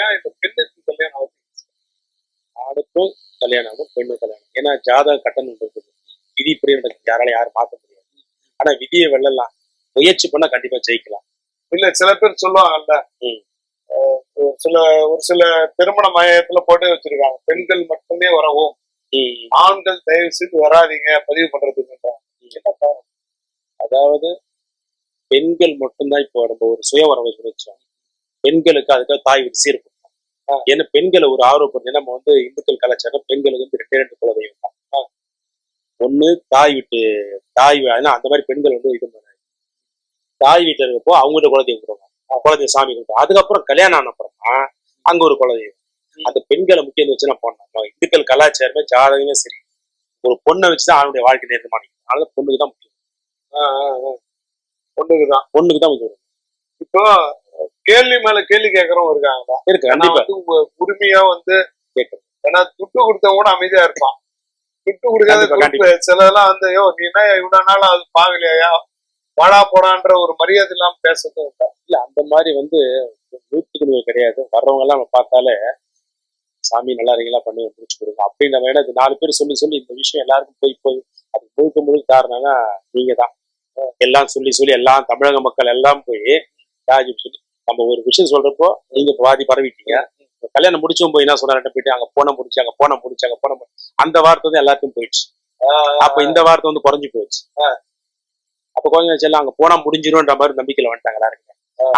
ஏன் இந்த பெண்ணுக்கு கல்யாணம் ஆகுது? ஆணுக்கும் கல்யாணம் ஆகும் பெண்ணும் கல்யாணம். ஏன்னா ஜாதக கட்டணம் இருக்குது விதி இப்படி நடக்குது. யாரால யாரும் மாற்ற முடியாது. ஆனா விதியை வெல்லலாம். முயற்சி பண்ணா கண்டிப்பா ஜெயிக்கலாம். இல்ல சில பேர் சொல்லுவாங்கல்ல சில ஒரு சில திருமண மையத்துல போட்டு வச்சிருக்காங்க. பெண்கள் மட்டுமே வரவும். ஆண்கள் தயவு செய்து வராதீங்க பதிவு பண்றதுக்கு அதாவது பெண்கள் மட்டும்தான் இப்போ நம்ம ஒரு சுய வரவை வச்சோம் பெண்களுக்கு அதுக்காக தாய் வீடு சீர்படுத்தோம் ஏன்னா பெண்களை ஒரு ஆர்வப்படுத்தி நம்ம வந்து இந்துக்கள் கலாச்சாரம் பெண்களுக்கு வந்து ரெண்டே ரெண்டு குலதெய்வம் தான். ஒண்ணு தாய் வீட்டு தாய் ஏன்னா அந்த மாதிரி பெண்கள் வந்து இது தாய் வீட்டில் இருக்கப்போ அவங்கள்ட்ட குலதெய்வம் கொடுப்பாங்க குலதெய்வம் சாமி கொடுப்பாங்க அதுக்கப்புறம் கல்யாணம் ஆன அப்புறமா அங்க ஒரு குலதெய்வம். அந்த பெண்களை முக்கியம் வச்சு நான் போனோம் இந்துக்கள் கலாச்சாரமே ஜாதகமே சரி. ஒரு பொண்ணை வச்சுதான் அவனுடைய வாழ்க்கை நிர்மாணிக்கும் அதனால பொண்ணுக்கு தான் முக்கியம் ஒண்ணுக்குதான் பொண்ணுக்கு தான் முக்கியம். இப்போ கேள்வி மேல கேள்வி கேட்கறவங்க இருக்காங்க இருக்கு ஆனா வந்து உரிமையா வந்து கேட்கணும் ஏன்னா துட்டு கொடுத்தவங்க கூட அமைதியா இருப்பான். துட்டு கொடுக்காத சிலதெல்லாம் வந்து யோ நீ என்ன இவ்வளவு நாள் அது பாக்கலையா வாடா போடான்ற ஒரு மரியாதை இல்லாம பேசுறதும் இல்ல. இல்ல அந்த மாதிரி வந்து நூற்றுக்கு நூறு கிடையாது. வர்றவங்க எல்லாம் நம்ம பார்த்தாலே சாமி நல்லா இருக்கீங்களா? பண்ணி முடிச்சு கொடுங்க. அப்படின்ற மாதிரி அது நாலு பேர் சொல்லி சொல்லி இந்த விஷயம் எல்லாருக்கும் போய் போய் அது முழுக்க முழுக்க காரணம்னா நீங்க தான் எல்லாம் சொல்லி சொல்லி எல்லாம் தமிழக மக்கள் எல்லாம் போய் ராஜி சொல்லி நம்ம ஒரு விஷயம் சொல்றப்போ நீங்க பாதி பரவிட்டீங்க. கல்யாணம் முடிச்சும் போய் என்ன சொன்னாரு? போயிட்டு அங்க போன முடிச்சு அங்க போன முடிச்சு அங்க போன. அந்த வார்த்தை வந்து எல்லாத்துக்கும் போயிடுச்சு. அப்ப இந்த வார்த்தை வந்து குறைஞ்சு போயிடுச்சு. அப்ப கொஞ்சம் எல்லாம் அங்க போனா முடிஞ்சிரும்ன்ற மாதிரி நம்பிக்கையில வந்துட்டாங்க எல்லாருமே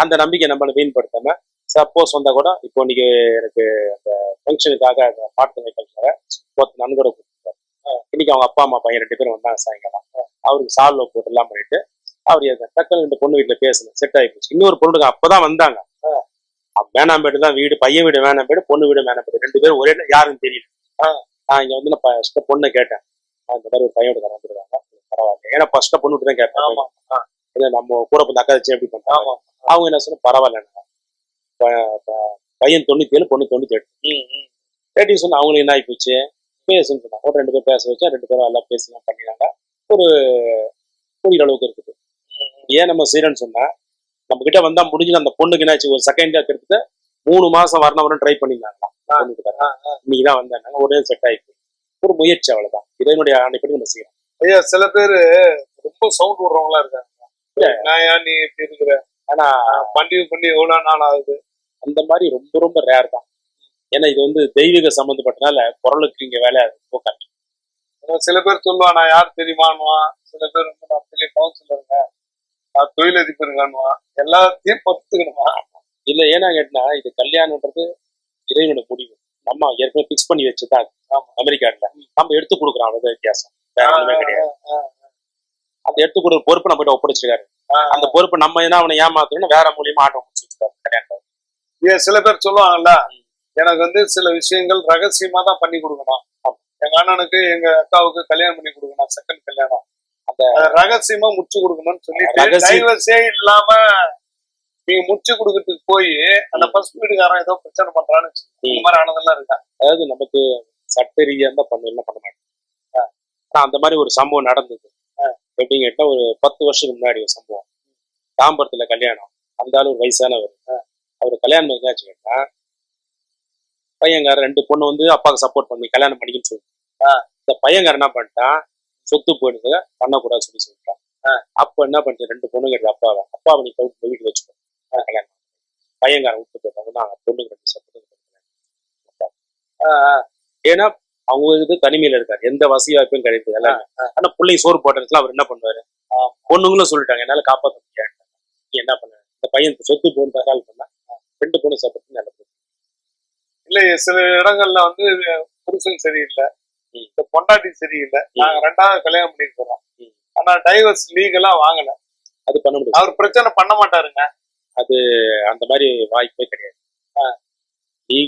அந்த நம்பிக்கை நம்மளை வீண்படுத்தாம சப்போஸ் வந்தா கூட இப்போ இன்னைக்கு எனக்கு அந்த ஃபங்க்ஷனுக்காக அந்த பாட்டு ஃபங்க்ஷனாக ஒருத்தர் நன்கொடை கொடுத்துருக்காரு இன்னைக்கு அவங்க அப்பா அம்மா பையன் ரெண்டு பேரும் வந்தாங்க சாயங்காலம். அவருக்கு சால்வை போட்டு எல்லாம் பண்ணிட்டு அவர் எங்க டக்குனு ரெண்டு பொண்ணு வீட்டுல பேசணும் செட் ஆகி போச்சு. இன்னொரு பொண்ணுக்கு அப்பதான் வந்தாங்க. அவன் வேணாம்பேடு தான் வீடு பையன் வீடு வேணாம்பேடு பொண்ணு வீடு வேணாம்பேடு ரெண்டு பேரும் ஒரே யாருன்னு தெரியல. நான் இங்க வந்து நான் ஃபர்ஸ்ட் பொண்ணை கேட்டேன். இந்த மாதிரி ஒரு பையன் வீட்டுக்கு வந்துருக்காங்க. பரவாயில்ல. ஏன்னா ஃபர்ஸ்ட் பொண்ணு தான் கேட்டேன். ஏன்னா நம்ம கூட பிறந்த அக்கா வச்சு எப்படி பண்றாங்க? அவங்க என்ன சொன்னா பரவாயில்ல. பையன் தொண்ணூத்தி ஏழு பொண்ணு தொண்ணூத்தி எட்டு. கேட்டி சொன்னா அவங்களுக்கு என்ன ஆகி போச்சு? பேசுன்னு சொன்னாங்க. ஒரு ரெண்டு பேர் பேச வச்சா ரெண்டு பேரும் எல்லாம் பேசலாம் பண்ணினாங்க. ஒரு புரியுற அளவுக்கு இருக்குது. ஏன் நம்ம செய்யறோம்னு சொன்னா நம்ம கிட்ட வந்தா முடிஞ்சு அந்த பொண்ணுக்கு என்னாச்சு ஒரு செகண்டா கிட்டத்தட்ட மூணு மாசம் வரணும் வரணும் ட்ரை பண்ணிருந்தாங்களா பொண்ணுக்கு தரேன். இன்னைக்கு தான் வந்தாங்க உடனே செட் ஆயிடுச்சு ஒரு முயற்சி அவ்வளவுதான். இதனுடைய ஆணைப்படி நம்ம செய்யறோம். ஐயா சில பேரு ரொம்ப சவுண்ட் விடுறவங்களா இருக்காங்க. நான் ஏன் நீ இப்படி இருக்கிற? ஆனா பண்ணி பண்ணி எவ்வளவு நாள் ஆகுது? அந்த மாதிரி ரொம்ப ரொம்ப ரேர் தான். ஏன்னா இது வந்து தெய்வீக சம்பந்தப்பட்டனால குரலுக்கு இங்க வேலை ரொம்ப கஷ்டம். சில பேர் சொல்லுவான் நான் யார் தெரியுமான்னுவான்? சில பேர் வந்து நான் பெரிய கவுன்சிலருங்க நான் தொழிலதிபருங்கன்னுவான் எல்லாத்தையும் பொறுத்துக்கணுமா இல்ல ஏன்னா கேட்டா இது கல்யாணம்ன்றது இறைவனோட முடிவு நம்ம ஏற்கனவே பிக்ஸ் பண்ணி வச்சுதான் அது. அமெரிக்கால. நம்ம எடுத்து கொடுக்குறோம் அவ்வளவு வித்தியாசம். வேற ஒண்ணுமே கிடையாது. அந்த எடுத்து கொடுக்குற பொறுப்பு நம்ம ஒப்படைச்சிருக்காரு. அந்த பொறுப்பு நம்ம என்ன அவனை ஏமாத்தணும்னு வேற மூலியமா ஆட்டம் முடிச்சு வச்சுக்காரு கல்யாணம் சில பேர் சொல்லுவாங்கல்ல எனக்கு வந்து சில விஷயங்கள் ரகசியமா தான் பண்ணி கொடுக்கணும். எங்க அண்ணனுக்கு எங்க அக்காவுக்கு கல்யாணம் பண்ணி கொடுக்கணும் செகண்ட் கல்யாணம். ரகசியமா முடிச்சு கொடுக்கணும்னு சொல்லிட்டு. டைவர்ஸே இல்லாம நீங்க முடிச்சு கொடுக்கறதுக்கு போய் அந்த ஃபர்ஸ்ட் வீட்டுக்காரன் ஏதோ பிரச்சனை பண்றான்னு. இந்த மாதிரி ஆனதெல்லாம் இருக்கா? அதாவது நமக்கு சட்ட ரீதியா இருந்தா பண்ணலாம் பண்ண மாட்டேன் அந்த மாதிரி ஒரு சம்பவம் நடந்தது. எப்படின்னு கேட்டா ஒரு பத்து வருஷத்துக்கு முன்னாடி ஒரு சம்பவம். தாம்பரத்துல கல்யாணம். அந்த ஆளு ஒரு வயசானவர். அவர் கல்யாணம் என்னாச்சு கேட்டா பையன்காரர் ரெண்டு பொண்ணு வந்து அப்பாவுக்கு சப்போர்ட் பண்ணி கல்யாணம் பண்ணிக்கன்னு சொல்லி இந்த பையன்காரர் என்ன பண்ணிட்டான்? சொத்து போயிடுது பண்ணக்கூடாதுன்னு சொல்லி சொல்லிட்டான் அப்ப என்ன பண்ணிட்டு ரெண்டு பொண்ணுங்க இருக்கு அப்பாவை அப்பாவை நீ கவுட்டு வீட்டுக்கு வச்சுக்கோ கல்யாணம் பையன்காரன் விட்டு போயிட்டாங்க நாங்க பொண்ணுங்க ரெண்டு சப்போர்ட் ஏன்னா அவங்க இது தனிமையில இருக்காரு. எந்த வசதி வாய்ப்பும் கிடையாது எல்லாமே. ஆனா பிள்ளை சோறு போட்டதுல அவர் என்ன பண்ணுவாரு? பொண்ணுங்களும் சொல்லிட்டாங்க என்னால காப்பாற்ற முடியாது. நீ என்ன பண்ண? இந்த பையன் சொத்து போன்னு தகவல் பண்ணா ரெண்டு பொண்ணு சப்போர்ட் நல்ல. இல்ல சில இடங்கள்ல வந்து புருஷன் சரியில்லை. இந்த பொண்டாட்டி சரியில்லை. நாங்க ரெண்டாவது கல்யாணம் பண்ணிருக்கிறோம். ஆனா டைவர்ஸ் லீகலா வாங்கல. அது பண்ண முடியாது. அவர் பிரச்சனை பண்ண மாட்டாருங்க. அந்த மாதிரி வாய்ப்பே கிடையாது.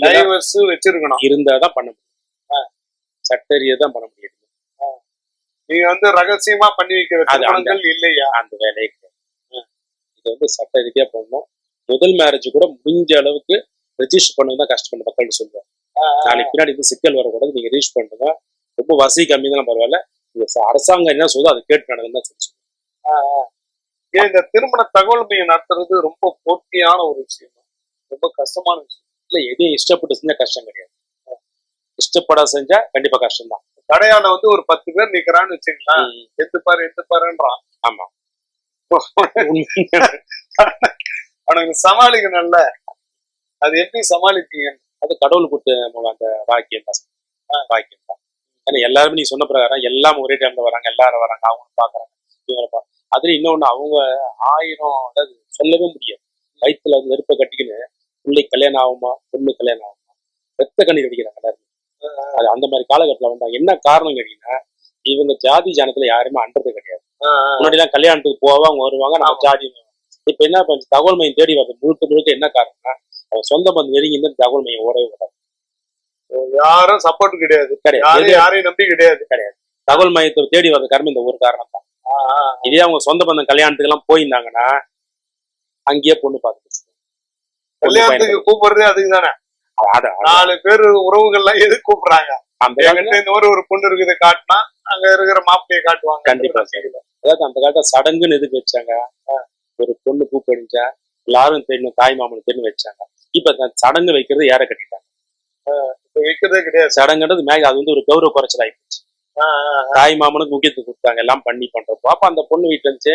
டைவர்ஸ் வச்சிருக்கணும். இருந்தாதான் பண்ண முடியும். சட்ட ரீதியா தான் பண்ண முடியும். நீங்க வந்து ரகசியமா பண்ணி வைக்கிற அது திருமணங்கள் இல்லையா? அந்த வேலையே கிடையாது. இது வந்து சட்ட ரீதியா பண்ணணும். முதல் மேரேஜ் கூட முடிஞ்ச அளவுக்கு ரெஜிஸ்டர் பண்ணணும் தான் கஷ்டப்பட்ட மக்கள்கிட்ட சொல்லுவேன் நாளைக்கு பின்னாடி இது சிக்கல் வரக்கூடாது. நீங்க ரீச் பண்ணுங்க. ரொம்ப வசதி கம்மி தான் பரவாயில்ல அரசாங்கம் என்ன சொல்லுதோ அதை கேட்டு நடக்குன்னு தான் சொல்லி சொல்லுவேன் ஏன் இந்த திருமண தகவல் மையம் நடத்துறது ரொம்ப போட்டியான ஒரு விஷயம்? ரொம்ப கஷ்டமான விஷயம். இல்ல எதையும் இஷ்டப்பட்டு செஞ்சா கஷ்டம் கிடையாது. இஷ்டப்பட செஞ்சா கண்டிப்பா கஷ்டம் தான் கடையாண்ட வந்து ஒரு பத்து பேர் நிக்கிறான்னு வச்சுங்களேன். எத்து பாரு எத்து பாருன்றான் ஆமா. அவனுக்கு சமாளிக்கணும்ல. அது எப்படி சமாளிப்பீங்க அது கடவுள் கொடுத்த அந்த வாக்கியம் தான். வாக்கியம் தான். ஏன்னா எல்லாருமே நீ சொன்ன பிரகாரம் எல்லாம் ஒரே டைம்ல வராங்க எல்லாரும் வராங்க அவங்க பாக்குறாங்க இவங்களை பா அதுல இன்னொன்னு அவங்க ஆயிரம் அதாவது சொல்லவே முடியாது. வயிற்றுல வந்து நெருப்பை கட்டிக்கின்னு பிள்ளை கல்யாணம் ஆகுமா பொண்ணு கல்யாணம் ஆகுமா? ரத்த கண்ணீர் அடிக்கிறாங்க எல்லாருமே. அது அந்த மாதிரி காலகட்டத்துல வந்தாங்க என்ன காரணம் கேட்டீங்கன்னா இவங்க ஜாதி ஜானத்துல யாருமே அண்டது கிடையாது. முன்னாடி எல்லாம் கல்யாணத்துக்கு அவங்க வருவாங்க நம்ம. ஜாதி இப்ப என்ன பண்ணு தகவல் மையம் தேடி வருது முழுக்க முழுக்க என்ன காரணம்னா அவங்க சொந்த பந்து நெருங்கி தகவல் மையம் ஓடவே விடாது யாரும் சப்போர்ட் கிடையாது. கிடையாது. எது- யாரையும் நம்பி கிடையாது. தகவல் மையத்தை தேடி வர்றது காரணம் இந்த ஒரு காரணம் தான் இதே அவங்க சொந்த பந்தம் கல்யாணத்துக்கு எல்லாம் போயிருந்தாங்கன்னா அங்கேயே பொண்ணு பார்த்துட்டு கல்யாணத்துக்கு கூப்பிடுறதே அதுக்கு தானே? நாலு பேர் உறவுகள்லாம் எதுக்கு கூப்பிடுறாங்க? அந்த இந்த மாதிரி ஒரு பொண்ணு இருக்குது காட்டினா அங்க இருக்கிற மாப்பிள்ளையை காட்டுவாங்க. கண்டிப்பா அதாவது அந்த காலத்துல சடங்குன்னு எதுக்கு வச்சாங்க? ஒரு பொண்ணு பூ படிஞ்சா எல்லாரும் தெரியணும் தாய் மாமனு தெரியும் வச்சாங்க. இப்ப சடங்கு வைக்கிறது யாரை கட்டிட்டாங்க? இப்ப வைக்கிறதே கிடையாது. சடங்குன்றது மேக அது வந்து ஒரு கௌரவ குறைச்சல் ஆயிப்போச்சு. ஆ, ஆ, ஆ. தாய் மாமனுக்கு முக்கியத்துவம் கொடுத்தாங்க எல்லாம் பண்ணி பண்றப்போ. அப்ப அந்த பொண்ணு வீட்டுல இருந்துச்சு.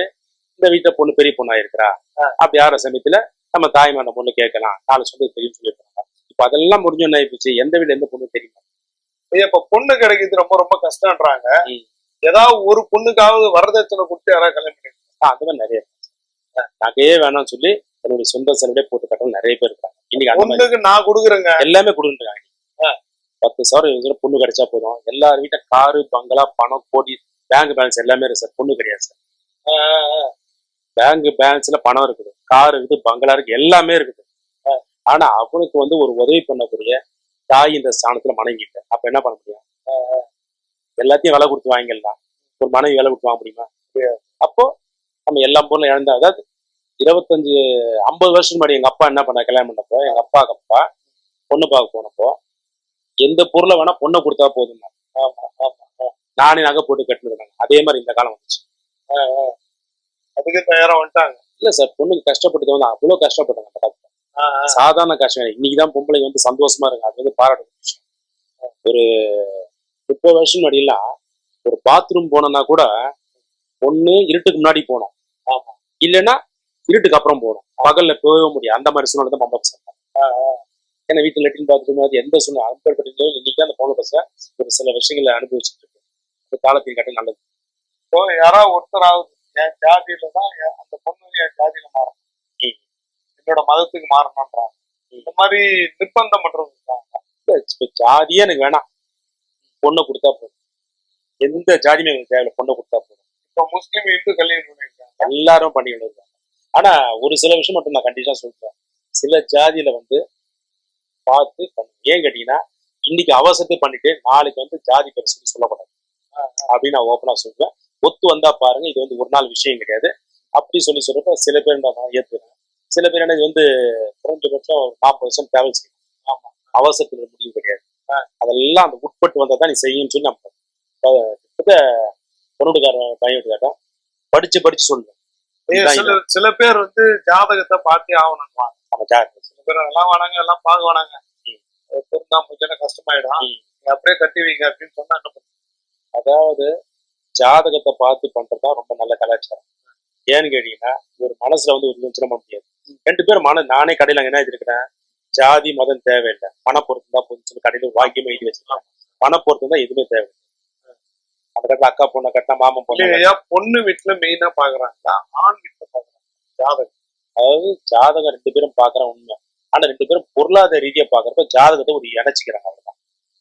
இந்த வீட்டுல பொண்ணு பெரிய பொண்ணா இருக்கிறா? அப்படி ஆற சமயத்துல நம்ம தாய் மான பொண்ணு கேட்கலாம். நாலு சொந்த தெரியும் சொல்லியிருக்காங்க. இப்ப அதெல்லாம் முடிஞ்சோன்னு ஆயிப்போச்சு. எந்த வீட்டுல எந்த பொண்ணு தெரியுமா? இப்ப பொண்ணு கிடைக்கிறது ரொம்ப ரொம்ப கஷ்டம்ன்றாங்க. ஏதாவது ஒரு பொண்ணுக்காவது வரதட்சணை கொடுத்து யாராவது கல்யாணம் பண்ணி ஆ, அந்த மாதிரி நிறைய. நகையே வேணாம்னு சொல்லி என்னுடைய சொந்த செலவே போட்டு கட்டணும் நிறைய பேர் இருக்காங்க. இன்னைக்கு பொண்ணுக்கு நான் கொடுக்குறேங்க. எல்லாமே கொடுத்துருக்காங்க பத்து சவரம் இருபது பொண்ணு கிடைச்சா போதும். எல்லார் வீட்டை காரு பங்களா பணம் கோடி பேங்க் பேலன்ஸ் எல்லாமே இருக்கு சார். பொண்ணு கிடையாது சார். பேங்க் பேலன்ஸ்ல பணம் இருக்குது. கார் இருக்குது பங்களா இருக்கு எல்லாமே இருக்குது. ஆனா அவனுக்கு வந்து ஒரு உதவி பண்ணக்கூடிய தாய் இந்த ஸ்தானத்துல மனைவிட்ட அப்ப என்ன பண்ண முடியும்? எல்லாத்தையும் விலை கொடுத்து வாங்கிடலாம். ஒரு மனைவி விலை கொடுத்து வாங்க முடியுமா? அப்போ நம்ம எல்லா பொருளும் இழந்தா அதாவது இருபத்தஞ்சு ஐம்பது வருஷம் முன்னாடி எங்க அப்பா என்ன பண்ண கல்யாணம் பண்ணப்போ எங்க அப்பா அப்பா பொண்ணு பார்க்க போனப்போ எந்த பொருளை வேணா பொண்ணை கொடுத்தா போதும் நானே நகை போட்டு கட்டுனதுனாங்க அதே மாதிரி இந்த காலம் வந்துச்சு. அதுக்கு தயாரா வந்துட்டாங்க. இல்ல சார் பொண்ணுக்கு கஷ்டப்பட்டது வந்து அவ்வளவு கஷ்டப்பட்டாங்க. சாதாரண கஷ்டம். இன்னைக்குதான் பொம்பளை வந்து சந்தோஷமா இருக்கு. அது வந்து பாராட்ட விஷயம். ஒரு முப்பது வருஷம் முன்னாடிலாம் ஒரு பாத்ரூம் போனோம்னா கூட ஒண்ணு இருட்டுக்கு முன்னாடி போனோம். ஆமா. இல்லைன்னா இருட்டுக்கு அப்புறம் போகணும் பகல்ல போகவே முடியும் அந்த மாதிரி சூழ்நிலை தான் பொம்பளை பசங்க. ஏன்னா வீட்டுல லெட்டின் பாத்ரூம் அது எந்த சூழ்நிலை அன்பற்பட்டு இன்னைக்கு அந்த பொம்பளை பசங்க ஒரு சில விஷயங்களை அனுபவிச்சுட்டு இருக்கு அந்த காலத்தின் கட்ட நல்லது. இப்போ யாராவது ஒருத்தராவது என் ஜாதியில தான் அந்த பொண்ணு என் ஜாதியில மாறணும். என்னோட மதத்துக்கு மாறணும்ன்றாங்க இந்த மாதிரி நிர்பந்தம் பண்றது. இப்ப ஜாதியே எனக்கு வேணாம். பொண்ணை கொடுத்தா போதும். எந்த ஜாதியுமே எனக்கு தேவையில்ல பொண்ணை கொடுத்தா போதும். இப்போ முஸ்லீம் இந்து கல்யாணம் பண்ணிருக்காங்க எல்லாரும் பண்ணிக்கிட்டு இருக்காங்க ஆனா ஒரு சில விஷயம் மட்டும் நான் கண்டிப்பா சொல்றேன். சில ஜாதியில வந்து பார்த்து ஏன் கேட்டீங்கன்னா இன்னைக்கு அவசரத்தை பண்ணிட்டு நாளைக்கு வந்து ஜாதி பேர் சொல்லி சொல்லக்கூடாது அப்படின்னு நான் ஓப்பனா சொல்றேன் ஒத்து வந்தா பாருங்க இது வந்து ஒரு நாள் விஷயம் கிடையாது. அப்படி சொல்லி சொல்றப்ப சில பேர் நான் ஏத்துக்கிறேன் சில பேர் என்ன இது வந்து குறைஞ்சபட்சம் ஒரு நாற்பது வருஷம் டிராவல் செய்யணும். ஆமா. அவசரத்துல முடிவு கிடையாது. அதெல்லாம் அந்த உட்பட்டு வந்தா தான் நீ செய்யணும்னு சொல்லி நம்ம கிட்டத்தட்ட பொண்ணுக்கார பையன் கேட்டோம் படிச்சு படிச்சு சொல்லுவேன். சில பேர் வந்து ஜாதகத்தை பார்த்தே ஆகணும்வாங்க நம்ம ஜாதி சில பேர் எல்லாம் வேணாங்க எல்லாம் பார்க்க வேணாங்க பொருந்தா போச்சுன்னா கஷ்டமாயிடும். நீங்க அப்படியே கட்டி வைங்க அப்படின்னு சொன்னா என்ன? அதாவது ஜாதகத்தை பார்த்து பண்றதுதான் ரொம்ப நல்ல கலாச்சாரம். ஏன்னு கேட்டீங்கன்னா ஒரு மனசுல வந்து ஒரு பண்ண முடியாது. ரெண்டு பேரும் மன நானே கடையில என்ன எழுதிருக்கிறேன் ஜாதி மதம் தேவையில்லை. பண பொருத்தம் தான் போதும் சொல்லி கடையில வாக்கியமே எழுதி வச்சிருக்கலாம் பண பொருத்தம் தான் எதுவுமே தேவையில்லை. அந்த கட்டில அக்கா பொண்ணை கட்டினா மாமன் பொண்ணு பொண்ணு வீட்டுல மெயினா பாக்குறாங்களா ஆண் வீட்டுல பாக்குறாங்க. ஜாதகம். அதாவது ஜாதகம் ரெண்டு பேரும் பாக்குற உண்மை. ஆனா ரெண்டு பேரும் பொருளாதார ரீதியா பாக்குறப்ப ஜாதகத்தை ஒரு இணைச்சிக்கிறாங்க அவ்வளவுதான்.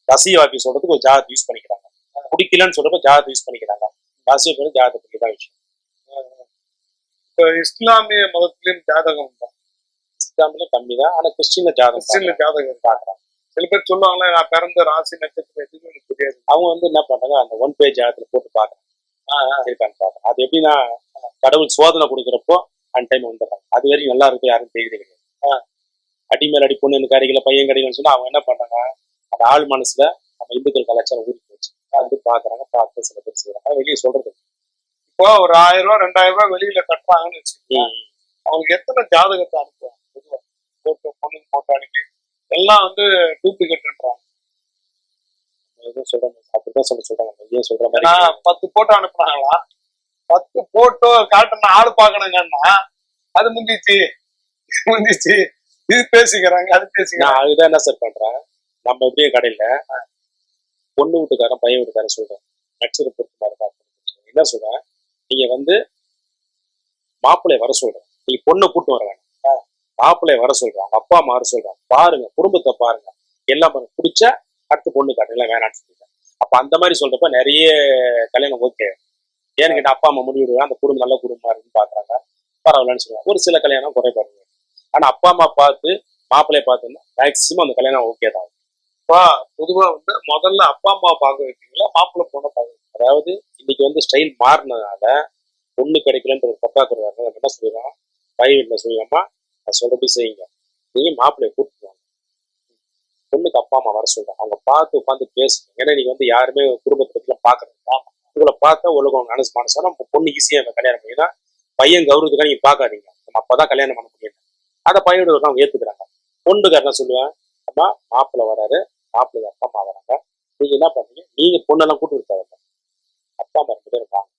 ரசிய வாக்கி சொல்றதுக்கு ஒரு ஜாதகத்தை யூஸ் பண்ணிக்கிறாங்க. பிடிக்கலன்னு சொல்றப்ப ஜாதகத்தை யூஸ் பண்ணிக்கிறாங்க. ரசிய பேர் ஜாதகத்தை பத்தி தான் விஷயம். இப்ப இஸ்லாமிய மதத்திலயும் ஜாதகம் உண்டா? இஸ்லாமில கம்மி தான் ஆனா கிறிஸ்டின்ல ஜாதகம் கிறிஸ்டின்ல ஜாதகம் பாக்குறாங்க. சில பேர் சொல்லுவாங்களே நான் பிறந்த ராசி நட்சத்திரம் எதுவுமே எனக்கு தெரியாது அவங்க வந்து என்ன பண்றாங்க அந்த ஒன் பேஜ் ஜாதகத்துல போட்டு பாக்குறாங்க. இருக்கான்னு பாக்குறாங்க அது எப்படின்னா கடவுள் சோதனை கொடுக்குறப்போ அந்த டைம் வந்துடுறாங்க. அது வரைக்கும் நல்லா இருக்கும் யாரும் தெரியுது கிடையாது அடி மேல் அடி பொண்ணு கறிகளை பையன் கறிகள்னு சொன்னா அவங்க என்ன பண்றாங்க? அந்த ஆள் மனசுல நம்ம இந்துக்கள் கலாச்சாரம் ஊறி போச்சு. அது பாக்குறாங்க பார்த்து சில பேர் செய்யறாங்க. வெளியே சொல்றது இப்போ ஒரு ஆயிரம் ரூபாய் ரெண்டாயிரம் ரூபாய் வெளியில கட்டுறாங்கன்னு வச்சுக்கோங்க. அவங்களுக்கு எத்தனை ஜாதகத்தை அனுப்புவாங்க பொதுவா போட்டு பொண்ணுக்கு போட்டு அனுப்பி எல்லாம் வந்து டூப்ளிகேட்ன்றாங்க சொல்றாங்க அப்படிதான் சொல்ல சொல்றாங்க. சொல்ற மாதிரி பத்து போட்டோ அனுப்புனாங்களா பத்து போட்டோ காட்டுன ஆள் பாக்கணுங்கன்னா அது முந்திச்சு முந்திச்சு இது பேசிக்கிறாங்க அது பேசிக்கிறாங்க. நான் அதுதான் என்ன சார் பண்றேன்? நம்ம எப்படியும் கடையில பொண்ணு வீட்டுக்காரன் பையன் வீட்டுக்காரன் சொல்றேன். நட்சத்திர பொறுத்து மாதிரி என்ன சொல்றேன்? நீங்க வந்து மாப்பிள்ளைய வர சொல்றேன். நீங்க பொண்ணை கூட்டு வர வேணாம். மாப்பிள்ளைய வர சொல்றேன். அப்பா அம்மா வர சொல்றான். பாருங்க குடும்பத்தை பாருங்க. எல்லாம் பாருங்க. பிடிச்சா அடுத்த பொண்ணு காட்டுங்களா வேணாம்னு சொல்லிட்டேன். அப்ப அந்த மாதிரி சொல்றப்ப நிறைய கல்யாணம் ஓகே. ஏன்னு கேட்டா அப்பா அம்மா முடிவிடுவேன் அந்த குடும்பம் நல்ல குடும்பமா இருக்குன்னு பாக்குறாங்க பரவாயில்லன்னு சொல்லுவாங்க. ஒரு சில கல்யாணம் குறைபாடு ஆனா அப்பா அம்மா பார்த்து மாப்பிள்ளைய பார்த்தோம்னா மேக்சிமம் அந்த கல்யாணம் ஓகே தான். அப்பா, பொதுவா வந்து முதல்ல அப்பா அம்மா பார்க்க வைப்பீங்களா? மாப்பிள்ளை பொண்ணை பார்க்க அதாவது இன்னைக்கு வந்து ஸ்டைல் மாறினதுனால பொண்ணு கிடைக்கலன்ற ஒரு பற்றாக்குறை என்ன நம்ம என்ன சொல்லிடுறோம் பையன்ல சொல்லிடாமா நான் சொல்றபடி செய்யுங்க. நீங்க மாப்பிள்ளைய கூப்பிட்டு வாங்க. பொண்ணுக்கு அப்பா அம்மா வர சொல்றேன். அவங்க பார்த்து உட்காந்து பேசுங்க. ஏன்னா நீங்க வந்து யாருமே குடும்பத்தை பத்திலாம் பாக்குறது உங்களை பார்த்தா உலகம் மனசு மனசாலும் நம்ம பொண்ணு ஈஸியா கல்யாணம் பண்ணினா பையன் கௌரவத்துக்காக நீங்க பார்க்காதீங்க. நம்ம அப்பதான் கல்யாணம் பண்ண முடியும். அதை பையனோட அவங்க ஏத்துக்கிறாங்க. பொண்ணுக்கு என்ன சொல்லுவேன்? அம்மா மாப்பிள்ளை வராரு. மாப்பிள்ளை அப்பா அம்மா வராங்க. நீங்க என்ன பண்ணீங்க நீங்க பொண்ணெல்லாம் கூட்டு இருக்காங்க அப்பா அம்மா ரெண்டு பேரும் வாங்க.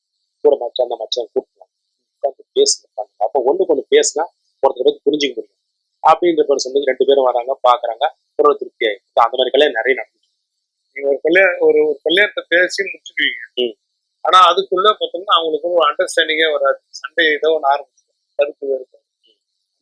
கூட மச்சான் அந்த மச்சான் கூப்பிடலாம் உட்காந்து பேசுங்க பண்ணுங்க. அப்போ ஒண்ணு பேசினா ஒருத்தரை பத்தி புரிஞ்சுக்க முடியும். அப்படின்ற பேர் சொன்னது ரெண்டு பேரும் வராங்க பாக்குறாங்க. ஒரு திருப்தி ஆயிடுச்சு அந்த மாதிரி கல்யாணம் நிறைய நடந்துச்சு. நீங்க ஒரு கல்யாணம் ஒரு ஒரு கல்யாணத்தை பேசி முடிச்சுடுவீங்க ம். ஆனா அதுக்குள்ள பாத்தீங்கன்னா அவங்களுக்கு ஒரு அண்டர்ஸ்டாண்டிங்கே வராது. சண்டே ஏதோ ஒன்று ஆரம்பிச்சு கருத்து வேறுபாடு.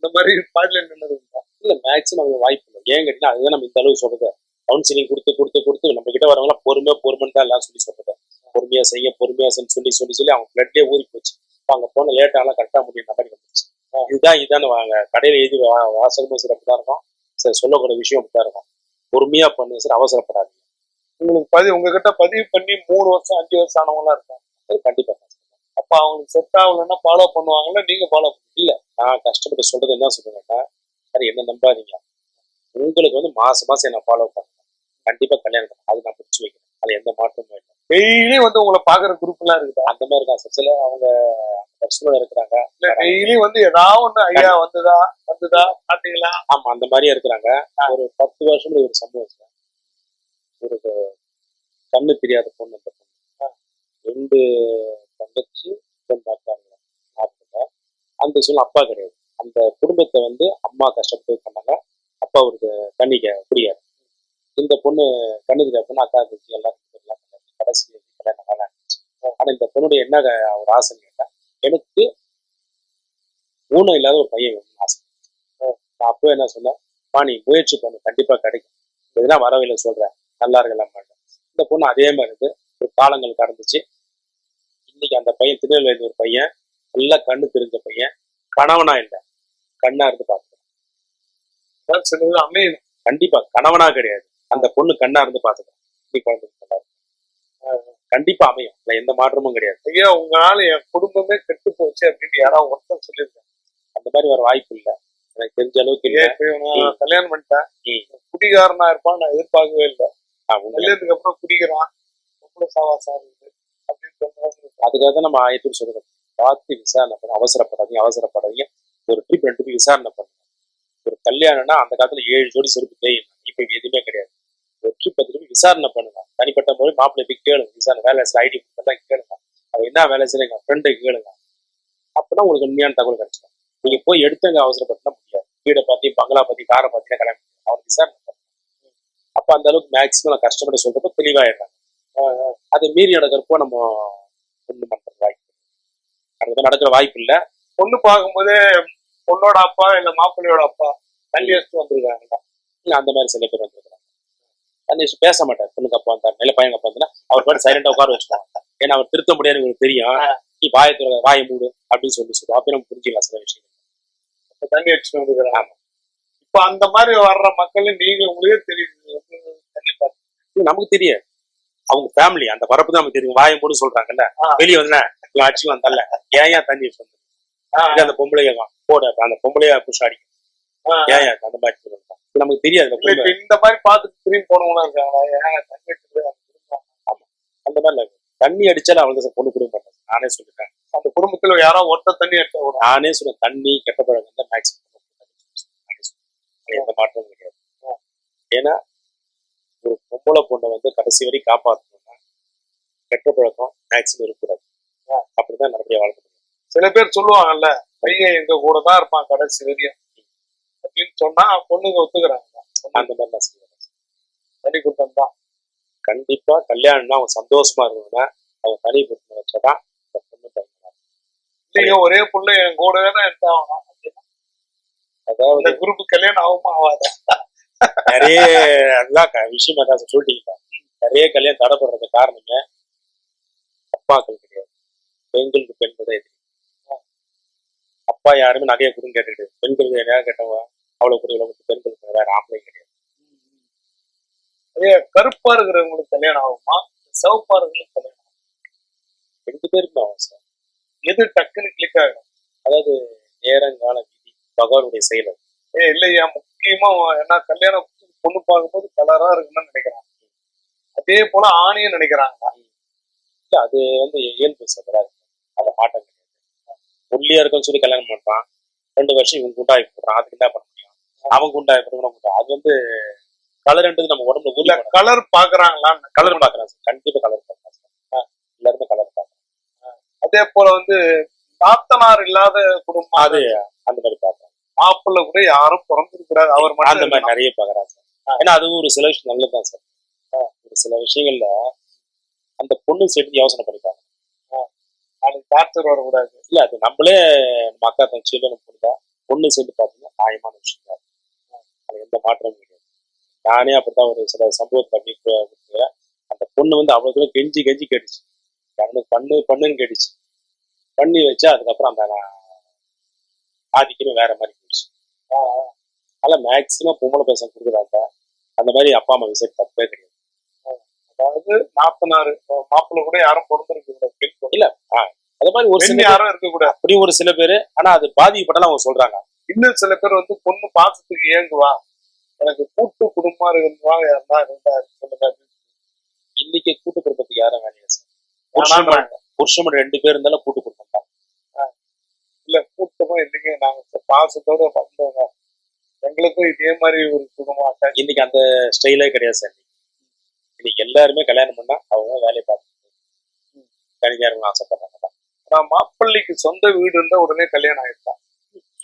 அந்த மாதிரி பாடல நின்னது இல்ல. மேக்ஸிமம் அவங்க வாய்ப்பு இல்லை. ஏன் கேட்டீங்கன்னா அதுதான் நம்ம இந்த அளவு சொல்றது. கவுன்சிலிங் கொடுத்து கொடுத்து கொடுத்து நம்ம கிட்ட வரவங்க பொறுமையா பொறுமைன்னு தான் எல்லாம் சொல்லி சொல்றது. பொறுமையா செய்ய பொறுமையா செய்ய சொல்லி சொல்லி சொல்லி அவங்க பிளட்லயே ஊறி போச்சு. அங்க போன லேட்டாலாம் கரெக்டா முடியும் மாதிரி வந்துச்சு இதுதான் இதுதான் வாங்க. கடையில எழுதி வா- வாசகமும் சிறப்பு தான் இருக்கும். சரி சொல்லக்கூடிய விஷயம் அப்படிதான் இருக்கும். பொறுமையா பண்ணுங்க சார் அவசரப்படாதீங்க. உங்களுக்கு பதிவு உங்ககிட்ட பதிவு பண்ணி மூணு வருஷம் அஞ்சு வருஷம் ஆனவங்களா இருக்காங்க. கண்டிப்பா. அப்ப அவங்களுக்கு செட் ஆகலைன்னா ஃபாலோ பண்ணுவாங்கல்ல நீங்க ஃபாலோ இல்ல நான் கஷ்டப்பட்டு சொல்றது என்ன சொல்லுவேன்னா சார் என்ன நம்பாதீங்க. உங்களுக்கு வந்து மாசம் மாசம் என்ன ஃபாலோ பண்ணுங்க. கண்டிப்பா கல்யாணம் பண்ணுங்க. அது நான் முடிச்சு வைக்கிறேன். அது எந்த மாற்றமும் இல்லை. டெய்லி வந்து உங்களை பாக்குற குரூப் எல்லாம் இருக்குதா. அந்த மாதிரி தான். சில அவங்க பர்சனல் இருக்கிறாங்க. இல்ல டெய்லி வந்து ஏதாவது ஒண்ணு ஐயா வந்துதா வந்துதா பாத்தீங்களா? ஆமா அந்த மாதிரியே இருக்கிறாங்க. ஒரு பத்து வருஷம் ஒரு சம்பவம் ஒரு கண்ணு தெரியாத பொண்ணு அந்த பொண்ணு. ரெண்டு தங்கச்சி பெண் நாட்டுல அந்த சூழ்நிலை அப்பா கிடையாது. அந்த குடும்பத்தை வந்து அம்மா கஷ்டப்பட்டு பண்ணாங்க. அப்பா அவருக்கு கண்ணிக்க புரியாது இந்த பொண்ணு கண்ணு தெரியாத பொண்ணு அக்கா தங்கச்சி எல்லாரும் எல்லாம் கல்யாணம் கடைசி கல்யாணம் நல்லா இருந்துச்சு ஆனா இந்த பொண்ணுடைய என்ன ஒரு ஆசை கேட்டா எனக்கு ஊனம் இல்லாத ஒரு பையன் வேணும்னு ஆசை. நான் அப்போ என்ன சொன்னேன் மா நீ முயற்சி பண்ணு கண்டிப்பா கிடைக்கும். எதுனா வரவையில் சொல்றேன். நல்லா இருக்கலாம் மாட்டேன். இந்த பொண்ணு அதே மாதிரி ஒரு காலங்கள் கடந்துச்சு. இன்னைக்கு அந்த பையன் திருநெல்வேலி ஒரு பையன் நல்லா கண்ணு தெரிஞ்ச பையன். கணவனா இல்லை. கண்ணா இருந்து பார்த்துக்கிறேன் அதான் சிலது அமையணும். கண்டிப்பா கணவனா கிடையாது. அந்த பொண்ணு கண்ணா இருந்து பார்த்துக்கிறேன் இன்னைக்கு குழந்தை நல்லா இருக்கு. அஹ் கண்டிப்பா அமையும். அதுல எந்த மாற்றமும் கிடையாது. ஐயா உங்களால என் குடும்பமே கெட்டு போச்சு அப்படின்னு யாராவது ஒருத்தர் சொல்லியிருக்காங்க. அந்த மாதிரி வர வாய்ப்பு இல்லை. எனக்கு தெரிஞ்ச அளவுக்கு இல்லை. கல்யாணம் பண்ணிட்டேன். குடிகாரனா இருப்பான் நான் எதிர்பார்க்கவே இல்லை. கல்யாணத்துக்கு அப்புறம் குடிக்கிறான். ரொம்ப சாவாசா இருக்குது அதுக்காக தான் நம்ம ஆயிரத்தி சொல்றோம் பார்த்து விசாரணை பண்ணி. அவசரப்படாதீங்க அவசரப்படாதீங்க. ஒரு ட்ரிப் ரெண்டு போய் விசாரணை பண்ணுங்க ஒரு கல்யாணம்னா அந்த காலத்துல ஏழு ஜோடி செருப்பு தேயும் இப்ப எதுவுமே கிடையாது. ஒரு ட்ரிப் பத்து போய் விசாரணை பண்ணுங்க. தனிப்பட்ட முறை மாப்பிள்ளை போய் கேளுங்க. விசாரணை வேலை செய்ய ஐடி எல்லாம் கேளுங்க. அவன் என்ன வேலை செய்யுங்க ஃப்ரெண்டை கேளுங்க. அப்பதான் உங்களுக்கு உண்மையான தகவல் கிடைச்சிடும் நீங்க போய் எடுத்தங்க அவசரப்பட்டுனா முடியாது. வீடை பத்தி பங்களா பத்தி காரை பத்தி கல்யாணம் பண்ணி அவன் விசாரணை பண்ணுங்க அப்ப அந்த அளவுக்கு மேக்சிமம் நான் கஷ்டப்பட்டு சொல்றப்ப தெளிவாயிடுறாங்க. அதை மீறி நடக்கிறப்போ நம்ம பொண்ணு பண்ற வாய்ப்பு அது நடக்கிற வாய்ப்பு இல்லை. பொண்ணு பார்க்கும்போது பொண்ணோட அப்பா இல்ல மாப்பிள்ளையோட அப்பா தள்ளி வச்சுட்டு வந்துருக்காங்க இல்ல அந்த மாதிரி சில பேர் வந்துருக்காங்க தண்ணி வச்சு பேச மாட்டார். பொண்ணுக்கு அப்பா வந்தார் இல்ல பையன் அப்பா வந்தா அவர் பாட்டு சைலண்டா உட்கார வச்சுட்டாங்க ஏன்னா அவர் திருத்த முடியாது உங்களுக்கு தெரியும். நீ வாயத்துல வாய மூடு அப்படின்னு சொல்லி சொல்லுவோம் அப்ப நம்ம புரிஞ்சுக்கலாம் சில விஷயம் தள்ளி தண்ணி வச்சுட்டு வந்துருக்காங்க இப்ப அந்த மாதிரி வர்ற மக்கள் நீங்க உங்களுக்கே தெரியுது. நமக்கு தெரியாது. அவங்க ஃபேமிலி அந்த வரப்பு தான் நமக்கு தெரியும். வாயை மூடு சொல்றாங்கல்ல. வெளியே வந்து ஆட்சி வந்தல்ல ஏன் ஏன் தண்ணி இது அந்த பொம்பளை கேட்கும் போட அந்த பொம்பளைய புஷ் அடிக்கும். ஏன் ஏன் அந்த மாதிரி சொல்லுவாங்க இது நமக்கு தெரியாது. இந்த மாதிரி பார்த்துட்டு திரும்பி போனவங்களா இருக்காங்களா? வச்சுட்டு அந்த மாதிரி. தண்ணி அடிச்சாலும் அவங்க பொண்ணு மாட்டாங்க. நானே சொல்லிட்டேன். அந்த குடும்பத்துல யாரோ ஒருத்தர் தண்ணி எடுத்த கூட நானே சொல்றேன். தண்ணி கெட்ட பழக்கம் தான் மேக்ஸிமம் எந்த மாற்றமும் கிடையாது. ஏன்னா ஒரு பொம்பளை பொண்ணை வந்து கடைசி வரை காப்பாற்றணும்னா கெட்ட பழக்கம் மேக்ஸிமம் இருக்கக்கூடாது. அப்படிதான் நல்லபடியா வளர்க்க முடியும். சில பேர் சொல்லுவாங்கல்ல பையன் எங்க கூட தான் இருப்பான் கடைசி வரையும். அப்படின்னு சொன்னா பொண்ணுங்க ஒத்துக்கிறாங்க. அந்த மாதிரி நான் சொல்லுவேன் தனி குட்டம் தான் கண்டிப்பா கல்யாணம்னா அவங்க சந்தோஷமா இருக்கணும்னா அவங்க தனி கொடுத்து வச்சாதான் இந்த பொண்ணு பையன் இல்லைங்க ஒரே புள்ள என் கூடவே தான் அப்படின்னா அதாவது இந்த குரூப் கல்யாணம் ஆகுமா ஆகாது? நிறைய க- விஷயம் அதான் சொல்லிட்டீங்க. நிறைய கல்யாணம் தடைப்படுறது காரணமே அப்பாக்கள் கிடையாது. பெண்களுக்கு பெண்கள் அப்பா யாருமே நகைய கொடுன்னு கேட்டுட்டு பெண்களுக்கு என்ன கேட்டவங்க அவ்வளவு கூட இவ்வளவு கொடுத்து பெண்களுக்கு வேற ஆம்பளை கிடையாது. அதே கருப்பா இருக்கிறவங்களுக்கு கல்யாணம் ஆகுமா? சிவப்பா இருக்கிறவங்களுக்கு கல்யாணம் ஆகுமா? ரெண்டு பேருக்குமே சார். எது டக்குன்னு கிளிக் ஆகும் அதாவது நேரங்கால விதி பகவானுடைய செயல் அது. ஏ இல்லையா? முக்கியமா என்ன கல்யாணம் பொண்ணு பார்க்கும்போது கலரா இருக்குன்னு நினைக்கிறாங்க. அதே போல ஆணையும் நினைக்கிறாங்க. இல்ல அது வந்து இயல்பு சார் அது அதை மாற்றம் கிடையாது. ஒல்லியா இருக்குன்னு சொல்லி கல்யாணம் பண்றான் ரெண்டு வருஷம் இவன் குண்டாகி போடுறான் அதுக்கு என்ன பண்ண முடியும்? அவன் குண்டாகி போடுறான் அது வந்து கலர்ன்றது நம்ம உடம்புல ஊர்ல கலர் பாக்குறாங்களான்னு கலர் பாக்குறான் சார் கண்டிப்பா கலர் பாக்குறான் சார் எல்லாருமே கலர் பாக்குறான் அதே போல வந்து நாத்தனார் இல்லாத குடும்பம் அது அந்த மாதிரி பாக்குறான் மாப்பிள்ள கூட யாரும் பிறந்திருக்கிறாரு. அவர் அந்த மட்டும் மாதிரி நிறைய பாக்குறான் சார் ஏன்னா அதுவும் ஒரு சில விஷயம் நல்லதுதான் சார். ஒரு சில விஷயங்கள்ல அந்த பொண்ணு சேர்த்து யோசனை பண்ணிப்பாங்க. நாளைக்கு டாக்டர் வரக்கூடாது. இல்ல அது நம்மளே நம்ம அக்கா தங்கச்சி நம்ம பொண்ணு பொண்ணு சேர்ந்து பார்த்தீங்கன்னா நியாயமான விஷயம் தான். அது எந்த மாற்றமும் கிடையாது. நானே அப்படித்தான் ஒரு சில சம்பவத்தை அப்படி அந்த பொண்ணு வந்து அவ்வளோ தூரம் கெஞ்சி கெஞ்சி கேட்டுச்சு. எனக்கு பண்ணு பண்ணுன்னு கேட்டுச்சு. பண்ணி வச்சா அதுக்கப்புறம் அந்த நான் ஆதிக்கமே வேற மாதிரி போயிடுச்சு அதனால மேக்சிமம் பொம்பளை பேச கொடுக்குறாங்க. அந்த மாதிரி அப்பா அம்மா விசிட் தப்பே கிடையாது. அதாவது நாத்தனார் மாப்பிள்ள கூட யாரும் பிறந்திருக்க கூடாது. இல்ல அது மாதிரி ஒரு சில யாரும் இருக்க கூடாது. அப்படி ஒரு சில பேர் ஆனா அது பாதிக்கப்பட்டாலும் அவங்க சொல்றாங்க. இன்னும் சில பேர் வந்து பொண்ணு பாசத்துக்கு ஏங்குவா. எனக்கு கூட்டு குடும்பமா இருந்தா யாருன்னா இருந்தா சொல்லுங்க இன்னைக்கு கூட்டு குடும்பத்துக்கு யாரும் வேலையா சார். புருஷன் ரெண்டு பேர் இருந்தாலும் கூட்டு குடும்பம் தான். இல்ல கூட்டமா இல்லைங்க நாங்க பாசத்தோட வந்தவங்க. எங்களுக்கும் இதே மாதிரி ஒரு குடும்பம் attach. இன்னைக்கு அந்த ஸ்டைலே கிடையாது சார் இன்னைக்கு. எல்லாருமே கல்யாணம் பண்ணா அவங்க வேலையை பார்த்து தனியா இருக்கணும் ஆசைப்படுறாங்க. நான் மாப்பிள்ளைக்கு சொந்த வீடு இருந்தா உடனே கல்யாணம் ஆயிடுச்சா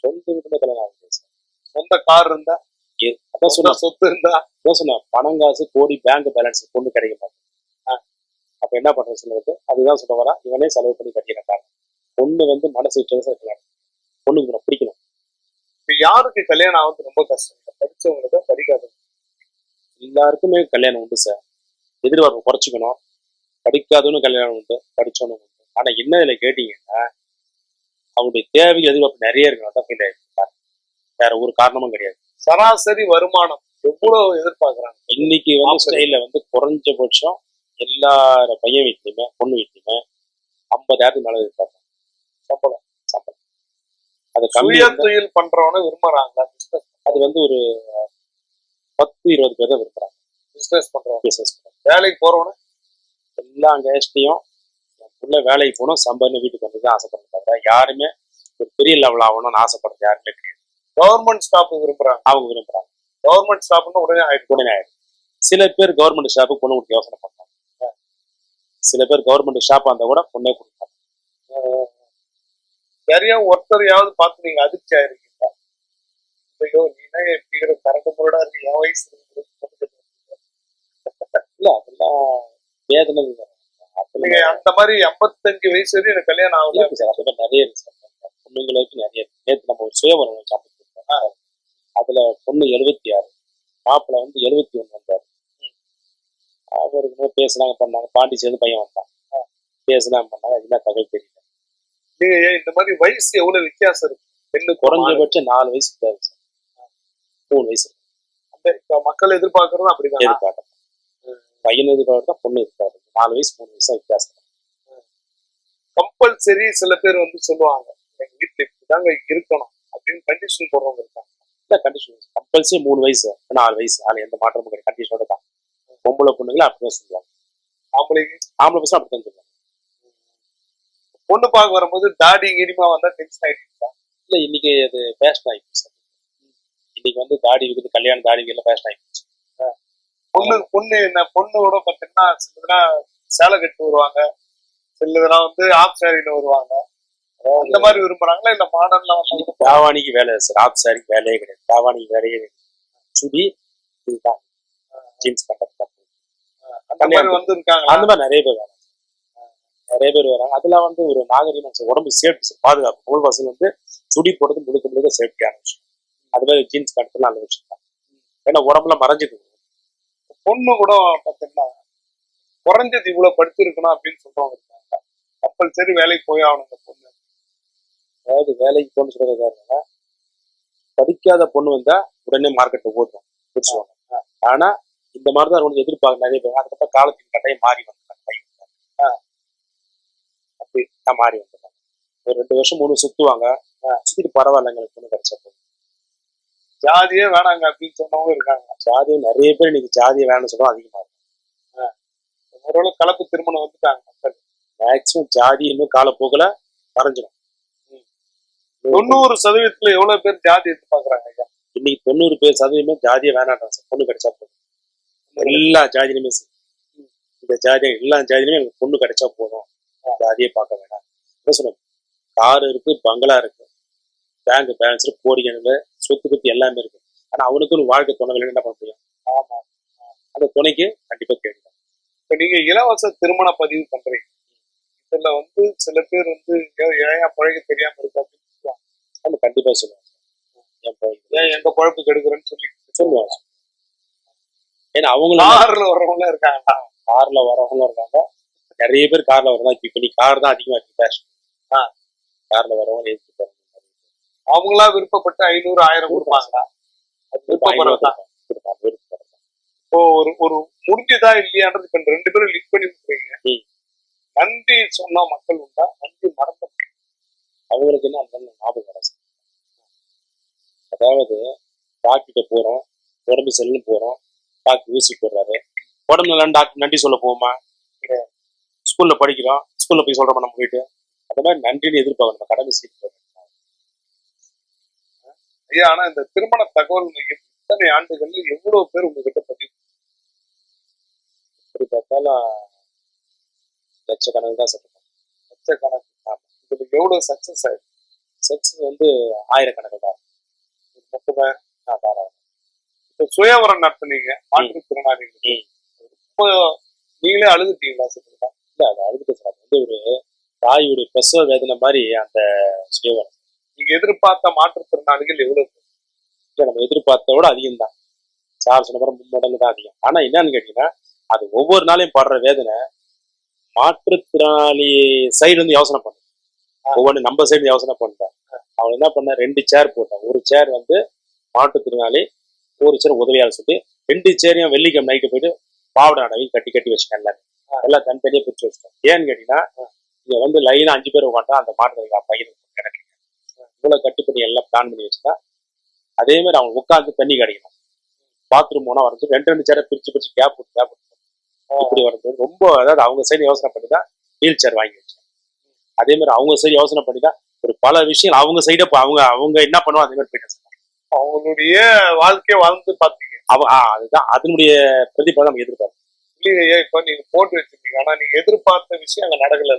சொந்த வீட்டுல கல்யாணம் ஆகுது சார்? சொந்த கார் இருந்தா? அதான் சொன்ன சொத்து இருந்தா? அதான் சொன்னேன். பணம் காசு கோடி பேங்க் பேலன்ஸ் பொண்ணு கிடைக்க ஆ. அப்ப என்ன பண்றது சொல்லுவது அதுதான் சொல்ல வரா இவனே செலவு பண்ணி கட்டிக்கிறாங்க பொண்ணு வந்து மனசு இருக்கலாம் பொண்ணுக்கு இவனை பிடிக்கணும். இப்ப யாருக்கு கல்யாணம் ஆகுது ரொம்ப கஷ்டம்? படிச்சவங்களுக்கு படிக்காதவங்க. எல்லாருக்குமே கல்யாணம் உண்டு சார். எதிர்பார்ப்பு குறைச்சிக்கணும். படிக்காதவனும் கல்யாணம் உண்டு படிச்சவனும் உண்டு. ஆனா என்ன இதுல கேட்டீங்கன்னா அவனுடைய தேவை எதிர்பார்ப்பு நிறைய இருக்கணும் தான் ஃபீல் ஆயிருக்கு வேற ஒரு காரணமும் கிடையாது. சராசரி வருமானம் எவ்வளவு எதிர்பார்க்கறாங்க? இன்னைக்கு வந்து. ஸ்டைல வந்து குறைஞ்சபட்சம் எல்லார பையன் வீட்லயுமே பொண்ணு வீட்லயுமே ஐம்பதாயிரத்துக்கு மேல சம்பளம் சம்பளம். அது கம்மி சுய இருந்தா தொழில் பண்றவன விரும்புறாங்களா பிசினஸ் அது வந்து ஒரு பத்து இருபது பேர் தான் விரும்புறாங்க. பிசினஸ் பண்றவங்க பிசினஸ் வேலைக்கு போறவன? எல்லா கேஸ்டையும் உள்ள வேலைக்கு போகணும் சம்பாதிச்சு வீட்டுக்கு வந்து தான் ஆசைப்படுறாங்க. யாருமே ஒரு பெரிய லெவல் ஆகணும்னு ஆசைப்படுறது யாருமே கவர்மெண்ட் ஸ்டாப் விரும்புறாங்க. அவங்க விரும்புறாங்க. கவர்மெண்ட் ஸ்டாப்னு உடனே ஆயிடுச்சு உடனே ஆயிடும். சில பேர் கவர்மெண்ட் ஷாப்புக்கு பொண்ணு கொடுத்து யோசனை பண்றாங்க. சில பேர் கவர்மெண்ட் ஷாப் இருந்தா கூட பொண்ணே கொடுப்பாங்க. சரியா ஒருத்தரையாவது பார்த்து நீங்க அதிர்ச்சி ஆயிருக்கீங்களா? ஐயோ நீனா எப்படி கரண்ட் பொருடா இருக்கு. என் வயசு. இல்ல அதெல்லாம் வேதனை. நீங்க அந்த மாதிரி ஐம்பத்தஞ்சு வயசு வரையும் எனக்கு கல்யாணம் ஆகல. சார் அதெல்லாம் நிறைய இருக்கு. சார் பொண்ணுங்களுக்கு நிறைய இருக்கு. நேற்று நம்ம ஒரு சுயவரம் சாப்பிட்டு அதுல பொண்ணு எழுபத்தி ஆறு மாப்பிள்ளை வந்து எழுபத்தி ஒண்ணு வந்தாரு. அவருக்கு பேசினாங்க பண்ணாங்க. பாண்டிச்சேரி பையன் வந்தான். பேசினாங்க பண்ணாங்க. என்ன தகவல் தெரியல. நீங்க ஏன் இந்த மாதிரி வயசு எவ்வளவு வித்தியாசம் இருக்கு? பெண்ணு குறைஞ்சபட்சம் நாலு வயசு சார். மூணு வயசு அந்த இப்ப மக்கள் எதிர்பார்க்கறதும் அப்படிதான்? எதிர்பார்க்க பையன் எதிர்பார்த்தா பொண்ணு எதிர்பார்க்க நாலு வயசு மூணு வயசா வித்தியாசம். கம்பல்சரி சில பேர் வந்து சொல்லுவாங்க எங்க வீட்டுல இப்படிதாங்க இருக்கணும் அப்படின்னு கண்டிஷன் போடுறவங்க இருக்காங்க. இல்ல கண்டிஷன் கம்பல்சரி மூணு வயசு நாலு வயசு. அதுல எந்த மாற்றமும் கிடையாது. கண்டிஷனோட தான். பொம்பளை பொண்ணுங்களும் அப்படிதான் சொல்லுவாங்க. ஆம்பளைக்கு ஆம்பளை பசங்க அப்படித்தான் சொல்லுவாங்க. பொண்ணு பார்க்க வரும்போது தாடி கிரிமா வந்தா டென்ஷன் ஆயிடுச்சா இல்ல இன்னைக்கு அது ஃபேஷன் ஆயிடுச்சு சார் இன்னைக்கு வந்து தாடி இருக்குது கல்யாணம் தாடி எல்லாம் ஃபேஷன் ஆயிடுச்சு பொண்ணு பொண்ணு என்ன பொண்ணோட பாத்தீங்கன்னா சிலதுலாம் சேலை கட்டு வருவாங்க. சிலதுலாம் வந்து ஆப் சாரியில வருவாங்க. அந்த மாதிரி விரும்புறாங்களா? இல்ல மாடர்ன்ல வந்து தாவாணிக்கு வேலை சார் ஆப் சாரிக்கு வேலையே கிடையாது. தாவாணிக்கு வேலையே கிடையாது. சுடி இதுதான். ஜீன்ஸ் கண்டக்ட் அந்த மாதிரி வந்து இருக்காங்க அந்த மாதிரி நிறைய பேர் நிறைய பேர் வராங்க. அதுல வந்து ஒரு நாகரிகம் சார் உடம்பு சேஃப்டி பாதுகாப்பு. முதல் வாசல் வந்து சுடி போடுறது முழுக்க முழுக்க சேஃப்டியான விஷயம். அது மாதிரி ஜீன்ஸ் கண்டக்ட் நல்ல விஷயம் தான் ஏன்னா உடம்புல மறைஞ்சிது. பொண்ணு கூட பாத்தீங்கன்னா குறைஞ்சது இவ்வளவு படிச்சிருக்கணும் அப்படின்னு சொல்றவங்க இருக்காங்க. கம்பல்சரி வேலைக்கு போய் இந்த பொண்ணு. அதாவது வேலைக்கு போகணும்னு சொல்றது படிக்காத பொண்ணு வந்தா உடனே மார்க்கெட்டை ஓட்டும் பிடிச்சுவாங்க ஆனா இந்த மாதிரி தான் கொஞ்சம் எதிர்பார்க்க நிறைய பேர். அதுக்கப்புறம் காலத்தின் கட்டாயம் மாறி வந்துட்டாங்க பையன் அப்படி மாறி வந்துட்டாங்க. ஒரு ரெண்டு வருஷம் மூணு சுத்துவாங்க. சுத்திட்டு பரவாயில்ல எங்களுக்கு பொண்ணு கிடைச்சா போதும் ஜாதியே வேணாங்க அப்படின்னு சொன்னவங்க இருக்காங்க. ஜாதியும் நிறைய பேர் இன்னைக்கு ஜாதியை வேணும்னு சொல்லுவோம் அதிகமா இருக்கு ஓரளவு கலப்பு திருமணம் வந்துட்டாங்க மக்கள். மேக்சிமம் ஜாதி இன்னும் காலப்போக்கில் மறைஞ்சிடும் தொண்ணூறு சதவீதத்துல எவ்வளவு பேர் ஜாதி எதிர்பார்க்கறாங்க ஐயா? இன்னைக்கு தொண்ணூறு பேர் சதவீதமே ஜாதியை வேணாட்டாங்க சார். பொண்ணு கிடைச்சா போதும். எல்லா ஜாதியிலுமே சார். இந்த ஜாதி எல்லா ஜாதியிலுமே எனக்கு பொண்ணு கிடைச்சா போதும். ஜாதியை பார்க்க வேண்டாம் என்ன சொன்ன கார் இருக்கு பங்களா இருக்கு. பேங்க் பேலன்ஸ் இருக்கு கோடிக்கணக்கில் சொத்து பத்தி எல்லாமே இருக்கு. ஆனா அவனுக்கு ஒரு வாழ்க்கை துணை என்ன பண்ண முடியும்? ஆமா. அந்த துணைக்கு கண்டிப்பா கேட்கலாம் இப்ப நீங்க இலவச திருமண பதிவு பண்றீங்க. இதுல வந்து சில பேர் வந்து ஏன் பழக தெரியாம இருக்கு அப்படின்னு சொல்லுவாங்க. நம்ம கண்டிப்பா சொல்லுவாங்க. என் ஏன் எங்க பழப்பு கெடுக்கிறேன்னு சொல்லி சொல்லுவாங்க. ஏன்னா அவங்களும் கார்ல வர்றவங்க இருக்காங்க கார்ல வரவங்களும் இருக்காங்க. நிறைய பேர் கார்ல வரதான் இப்ப நீ கார் தான் அதிகமா இருக்கு ஃபேஷன் ஆ. கார்ல வரவங்க எடுத்து அவங்களா விருப்பப்பட்டு ஐநூறு ஆயிரம் கொடுப்பாங்க அது விருப்பப்படுறதா? இப்போ ஒரு ஒரு முடிஞ்சுதா இல்லையான்றது இப்ப ரெண்டு பேரும் லிங்க் பண்ணி விட்டுறீங்க. நன்றி சொன்ன மக்கள் உண்டா? நன்றி மறந்த அவங்களுக்கு என்ன அந்த ஞாபகம் வர அதாவது டாக்டர்கிட்ட போறோம் உடம்பு செல்லுன்னு போறோம் டாக்டர் ஊசி போடுறாரு. உடம்பு நல்லா டாக்டர் நன்றி சொல்ல போவோமா ஸ்கூல்ல படிக்கிறோம். ஸ்கூல்ல போய் சொல்றோமா நம்ம போயிட்டு? அந்த மாதிரி நன்றின்னு எதிர்பார்க்கணும். நம்ம கடமை செய்யணும். ஐயா ஆனா இந்த திருமண தகவல் இத்தனை ஆண்டுகள்ல எவ்வளவு பேர் உங்ககிட்ட பதிவு அப்படி பார்த்தாலும் லட்சக்கணக்கு தான் சொல்றோம் லட்சக்கணக்கு இதுல எவ்வளவு சக்சஸ் ஆயிருக்கு? செக்ஸ் வந்து ஆயிரக்கணக்கு தான். முப்பதாயிரம் தாராளம். இப்ப சுயவரம் நடத்துனீங்க. மாற்றுத்திறனாளிகள். ம். இப்போ நீங்களே அழுதுட்டீங்களா சொல்லுங்க இல்ல அது அழுதுட்டு சார் அது வந்து ஒரு தாயுடைய பிரசவ வேதனை மாதிரி அந்த சுயவரம் நீங்க எதிர்பார்த்த மாற்றுத்திறனாளிகள் எவ்வளவு? இல்ல நம்ம எதிர்பார்த்த விட அதிகம் தான் சார் சொன்ன மாதிரி மும்மடங்கு தான் அதிகம். ஆனா என்னன்னு கேட்டீங்கன்னா அது ஒவ்வொரு நாளையும் படுற வேதனை மாற்றுத்திறனாளி சைடு வந்து யோசனை பண்ணு ஒவ்வொன்று நம்ம சைடு யோசனை பண்ணேன் அவன் என்ன பண்ண ரெண்டு சேர் போட்டேன். ஒரு சேர் வந்து மாற்றுத்திறனாளி ஒரு சேர் உதவியாளர் சொல்லி ரெண்டு சேரையும் வெள்ளிக்கிழமை நைட்டு போயிட்டு பாவடை அடவி கட்டி கட்டி வச்சுட்டேன் எல்லாரும் எல்லாம் தனித்தனியாக பிரிச்சு வச்சுட்டேன் ஏன்னு கேட்டீங்கன்னா இங்க வந்து லைனா அஞ்சு பேர் உட்காந்தா அந்த மாற்றுத்திறனாளி பையனுக்கு கிடைக்கும் இவ்வளவு கட்டி பண்ணி எல்லாம் பிளான் பண்ணி வச்சுட்டா அதே மாதிரி அவங்க உட்காந்து தண்ணி கிடைக்கணும். பாத்ரூம் போனா வரது ரெண்டு ரெண்டு சேரை பிரிச்சு பிரிச்சு கேப் விட்டு கேப் விட்டு. இப்படி வரது ரொம்ப அதாவது அவங்க சைடு யோசனை பண்ணி தான் வீல் சேர் வாங்கி வச்சேன். அதே மாதிரி அவங்க சைடு யோசனை பண்ணி தான் ஒரு பல விஷயங்கள் அவங்க சைடே அவங்க அவங்க என்ன பண்ணுவோம் அதே மாதிரி போயிட்டேன் சார் அவங்களுடைய வாழ்க்கைய வாழ்ந்து பாத்தீங்க அவ அதுதான். அதனுடைய பிரதிபலன் நம்ம எதிர்பார்ப்போம். இல்லையா இப்ப நீங்க போட்டு வச்சிருக்கீங்க. ஆனா நீங்க எதிர்பார்த்த விஷயம் அங்க நடக்கல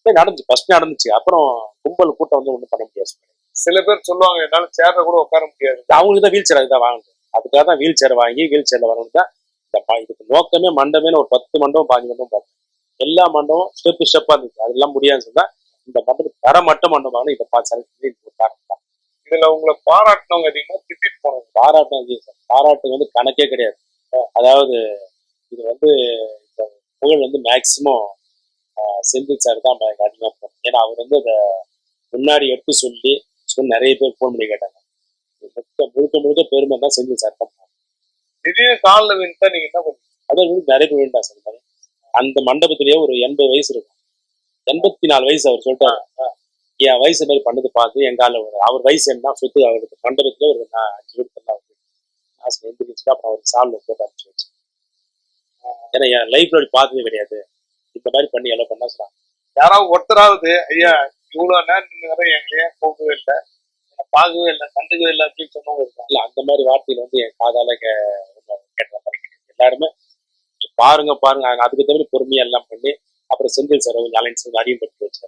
இதே நடந்துச்சு. ஃபர்ஸ்ட் நடந்துச்சு. அப்புறம் கும்பல் கூட்டம் வந்து ஒன்றும் பண்ண முடியாது. சில பேர் சொல்லுவாங்க என்னால சேர்ல கூட உட்கார முடியாது. அவங்களுக்கு தான் வீல் சேர் அதுதான் வாங்கணும். அதுக்காக தான் வீல் சேர் வாங்கி வீல் சேர்ல வரணும் தான். இந்த இதுக்கு நோக்கமே மண்டபமே ஒரு பத்து மண்டபம் பாஞ்சு மண்டபம் பார்த்தேன் எல்லா மண்டபம் ஸ்டெப் ஸ்டெப்பா இருந்துச்சு. அதெல்லாம் முடியாதுன்னு சொன்னா இந்த மண்டபம் தர மட்டும் மண்டபம் வாங்கணும். இதை பார்த்து செலக்ட் காரணம் தான். இதுல உங்களை பாராட்டினவங்க அதிகமா திட்டிட்டு போனாங்க பாராட்டு வந்து பாராட்டு வந்து கணக்கே கிடையாது. அதாவது இது வந்து இந்த புகழ் வந்து மேக்சிமம் செந்தில் சார் தான் போகும் ஏன்னா அவர் வந்து அதை முன்னாடி எடுத்து சொல்லி சொல்லி நிறைய பேர் ஃபோன் பண்ணி கேட்டாங்க. முழுக்க முழுக்க முழுக்க பெருமை தான் செந்தில் சார் தான். திடீர்னு காலில் விழுந்தா நீங்க என்ன பண்ணுவீங்க? அதை வந்து நிறைய பேர் வேண்டாம் சார் அந்த மண்டபத்திலேயே ஒரு எண்பது வயசு இருக்கும். எண்பத்தி நாலு வயசு அவர் சொல்லிட்டாரு. என் வயசு மாதிரி பண்ணது பார்த்து என் காலில் ஒரு அவர் வயசு என்ன? சொத்து அவருக்கு மண்டபத்துல ஒரு நான் அஞ்சு தரலாம் அவருக்கு ஆசை எந்திரிச்சுட்டு அப்புறம் அவருக்கு சால்வ் போட்டு அனுப்பிச்சு வச்சு. ஏன்னா என் லைஃப்ல அப்படி பார்த்ததே கிடையாது. இந்த மாதிரி பண்ணி எல்லாம் பண்ணா சொன்னாங்க. யாராவது ஒருத்தராவது ஐயா இவ்வளவு நேரம் நின்று எங்களையே போகவே இல்லை. என்னை பார்க்கவே இல்லை கண்டுக்கவே இல்லை அப்படின்னு சொன்னவங்க இருக்காங்க இல்ல அந்த மாதிரி வார்த்தையில வந்து என் காதால கேட்ட மாதிரி எல்லாருமே பாருங்க பாருங்க அதுக்கு தகுந்த பொறுமையா எல்லாம் பண்ணி அப்புறம் செந்தில் சார் கொஞ்சம் அலைன்ஸ் வந்து அறிமுகப்படுத்தி